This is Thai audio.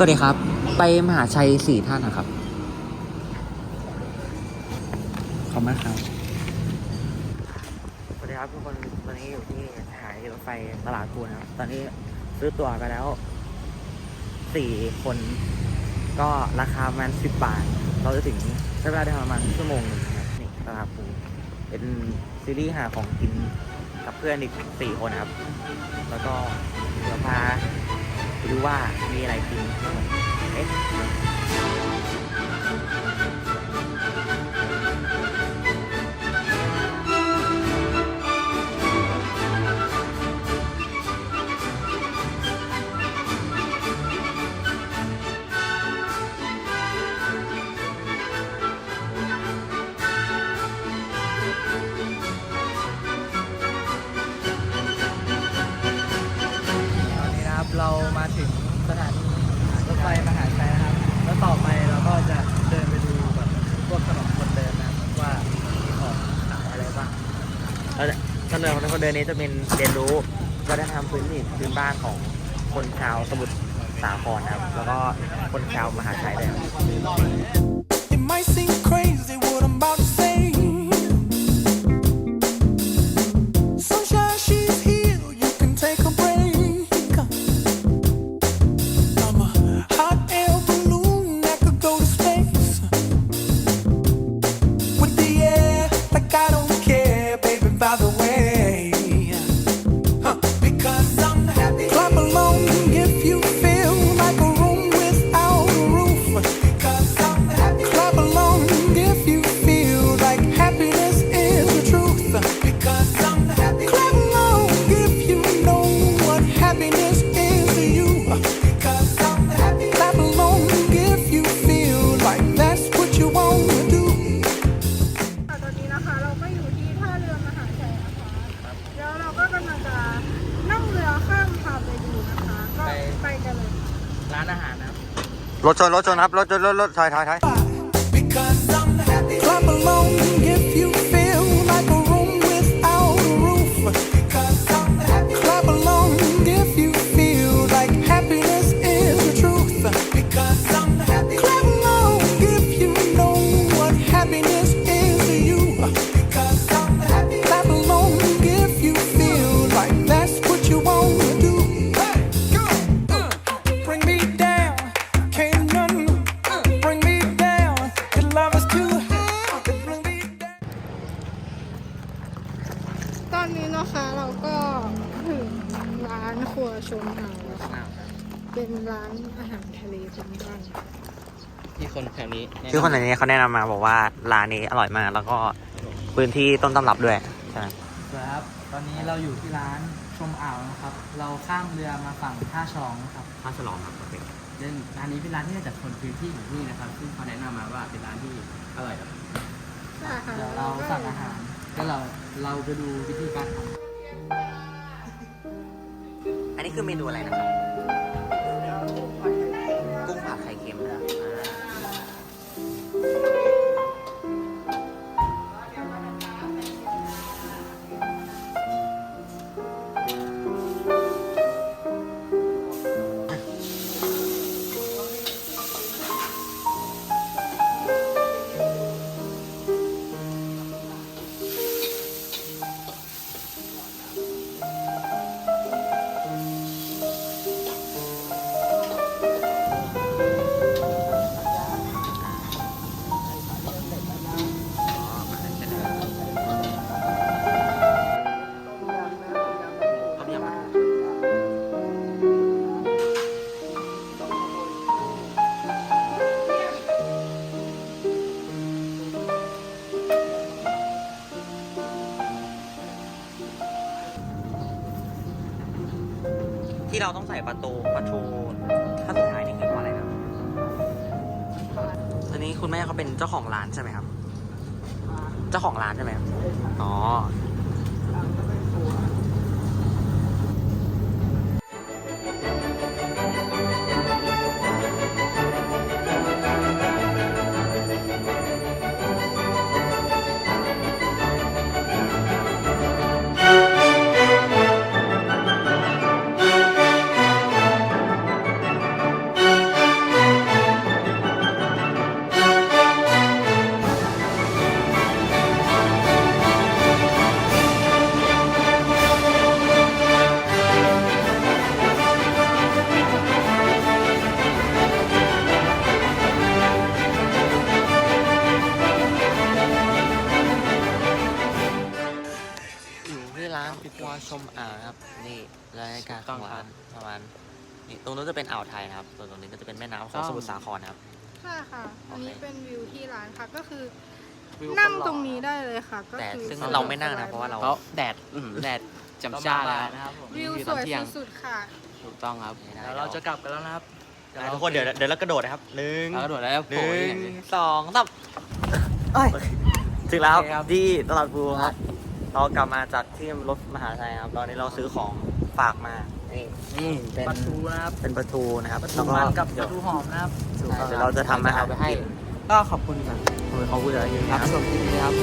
สวัสดีครับ ไปมหาชัยสี่ท่านนะครับ ขอบคุณมากครับ สวัสดีครับทุกคนตอนนี้อยู่ที่สถานีรถไฟตลาดภูนะครับ ตอนนี้ซื้อตั๋วไปแล้วสี่คน ก็ราคาประมาณสิบบาท เราจะถึงใช้เวลาได้ประมาณชั่วโมงหนึ่งนะครับนี่ตลาดภูเป็นซีรีส์หาของกินกับเพื่อนอีกสี่คนนะครับ แล้วก็เดี๋ยวพา ไปดูว่ามีอะไรกินเอ๊ะ เรามาถึงสถานีรถไฟมหาชัยนะครับ แล้วต่อไปเราก็จะเดินไปดูแบบพวกถนนคนเดินนะครับว่ามีของขายอะไรบ้างแล้วถนนคนเดินนี้จะเป็นเรียนรู้วัฒนธรรมพื้นถิ่นพื้นบ้านของคนชาวสมุทรสาครนะครับ แล้วก็คนชาวมหาชัยด้วยครับ ร้านอาหารนะครับรถชนรถชนครับรถชนรถรถถอยถอยถอย นนี้นะคะเราก็ถึงร้านครัวชมหาวแล้วค่ะ เป็นร้านอาหารทะเลพื้นบ้านที่คนแถวนี้แะำคือคนไหนนี้เขาแนะนำมาบอกว่าร้านนี้อร่อยมากแล้วก็พื้นที่ต้นตำรับด้วยใช่ไหมครับ ตอนนี้เราอยู่ที่ร้านชมอ่าวนะครับ เราข้ามเรือมาฝั่งท่าชองนะครับ ท่าฉลองครับโอเคเล่นร้านนี้เป็นร้านที่มาจากคนพื้นที่ของที่นี่นะครับ ซึ่งเขาแนะนำมาว่าเป็นร้านที่อร่อยครับใช่ค่ะเดี๋ยวเราสั่งอาหาร ก็เราเราไปดูวิธีการทำอันนี้คือเมนูอะไรนะครับ ที่เราต้องใส่ประตูประตูถ้าสุดท้ายนี่คือเพราอะไรครับอันนี้คุณแม่เขาเป็นเจ้าของร้านใช่ไหมครับ เจ้าของร้านใช่ไหมครับอ๋อ ต้องข้างครัล่าบงประมาณนี่ตรงนู้นจะเป็นอ่าวไทยนะครับ ส่วนตรงนี้ก็จะเป็นแม่น้ำขต้ององสมุทรสาครนะครับใช่ค่ะ อันนี้โอเคเป็นวิวที่ร้านค่ะ ก็คือวิวนั่งคหล่อตรงนี้ได้เลยค่ะ ก็แต่คือซึ่งสะดวกเราไม่นั่งสบนะยเพราะว่าเราเพราะแดดอื้อหือแดดจำจ้าแล้วนะครับผมวิวนี่สตอนวยเที่ยงสุดๆค่ะ ถูกต้องครับเดี๋ยวเราจะกลับกันแล้วนะครับอะทุกคนเดี๋ยวเดี๋ยวเรากระโดดนะครับหนึ่งแล้วก็โดดแล้วหโผล่นึ่ที่งไหนดิสองสามเอ้ยถึงแล้วโอเคครับที่ตลาดภูครับ เรากลับมาจากที่รถมหาชัยครับ ตอนนี้เราซื้อของฝากมา นี่นี่เป็นปลาทูนะครับเป็นปลาทูนะครับปลาทูแล้วก็มันกับปเดี๋ยลาวทูหอมนะครับเดี๋ยวเราจะทำอาหารไปให้กินก็ขอบคุณครับโอ้ยเขาพูดอะไรอยู่คนะรับครับชมคลิปนี้ครับ